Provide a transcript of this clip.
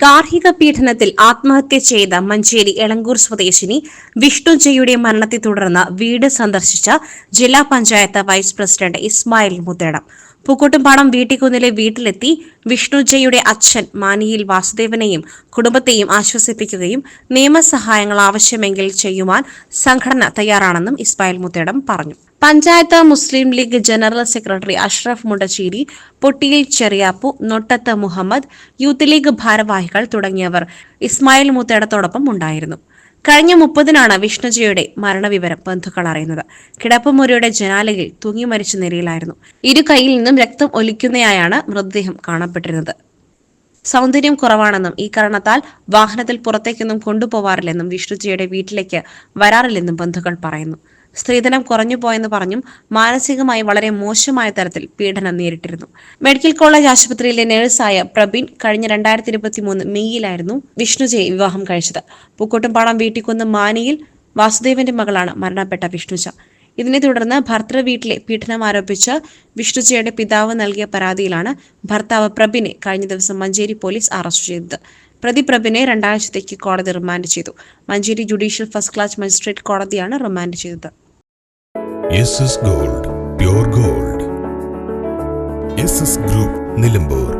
ഗാർഹിക പീഡനത്തിൽ ആത്മഹത്യ ചെയ്ത മഞ്ചേരി എളങ്കൂർ സ്വദേശിനി വിഷ്ണുജയുടെ മരണത്തെ തുടർന്ന് വീട് സന്ദർശിച്ച ജില്ലാ പഞ്ചായത്ത് വൈസ് പ്രസിഡന്റ് ഇസ്മായിൽ മുത്തേടം. പൂക്കോട്ടുംപാടം വീട്ടിക്കുന്നിലെ വീട്ടിലെത്തി വിഷ്ണുജയുടെ അച്ഛൻ മാനിയിൽ വാസുദേവനെയും കുടുംബത്തെയും ആശ്വസിപ്പിക്കുകയും നിയമസഹായങ്ങൾ ആവശ്യമെങ്കിൽ ചെയ്യുവാൻ സംഘടന തയ്യാറാണെന്നും ഇസ്മായിൽ മുത്തേടം പറഞ്ഞു. Panchayat Muslim League general secretary Ashraf Mundacheri Pottiyil Cheriyappu Nottath Muhammad Youth League ഭാരവാഹികൾ തുടങ്ങിയവർ ഇസ്മായിൽ മുത്തേടത്തോടൊപ്പം ഉണ്ടായിരുന്നു. കഴിഞ്ഞ മുപ്പതിനാണ് വിഷ്ണുജയുടെ മരണവിവരം ബന്ധുക്കൾ അറിയുന്നത്. കിടപ്പുമുറിയുടെ ജനാലയിൽ തൂങ്ങി മരിച്ച നിലയിലായിരുന്നു. ഇരു കൈയിൽ നിന്നും രക്തം ഒലിക്കുന്നയായാണ് മൃതദേഹം കാണപ്പെട്ടിരുന്നത്. സൗന്ദര്യം കുറവാണെന്നും ഈ കാരണത്താൽ വാഹനത്തിൽ പുറത്തേക്കൊന്നും കൊണ്ടുപോവാറില്ലെന്നും വിഷ്ണുജിയുടെ വീട്ടിലേക്ക് വരാറില്ലെന്നും ബന്ധുക്കൾ പറയുന്നു. സ്ത്രീധനം കുറഞ്ഞു പോയെന്ന് പറഞ്ഞും മാനസികമായി വളരെ മോശമായ തരത്തിൽ പീഡനം നേരിട്ടിരുന്നു. മെഡിക്കൽ കോളേജ് ആശുപത്രിയിലെ നഴ്സായ പ്രബീൺ കഴിഞ്ഞ രണ്ടായിരത്തി ഇരുപത്തി മൂന്ന് മെയ്യിലായിരുന്നു വിഷ്ണുജയെ വിവാഹം കഴിച്ചത്. പൂക്കോട്ടുംപാടം വീട്ടിക്കുന്ന് മാനിയിൽ വാസുദേവന്റെ മകളാണ് മരണപ്പെട്ട വിഷ്ണുജ. ഇതിനെ തുടർന്ന് ഭർത്തൃ വീട്ടിലെ പീഡനം ആരോപിച്ച് വിഷ്ണുജയുടെ പിതാവ് നൽകിയ പരാതിയിലാണ് ഭർത്താവ് പ്രബിനെ കഴിഞ്ഞ ദിവസം മഞ്ചേരി പോലീസ് അറസ്റ്റ് ചെയ്തത്. പ്രതി പ്രബിനെ രണ്ടാഴ്ചത്തേക്ക് കോടതി റിമാൻഡ് ചെയ്തു. Manjeri judicial first class magistrate കോടതിയാണ് റിമാൻഡ് ചെയ്തത്. Gold gold. ഗ്രൂപ്പ് നിലമ്പൂർ.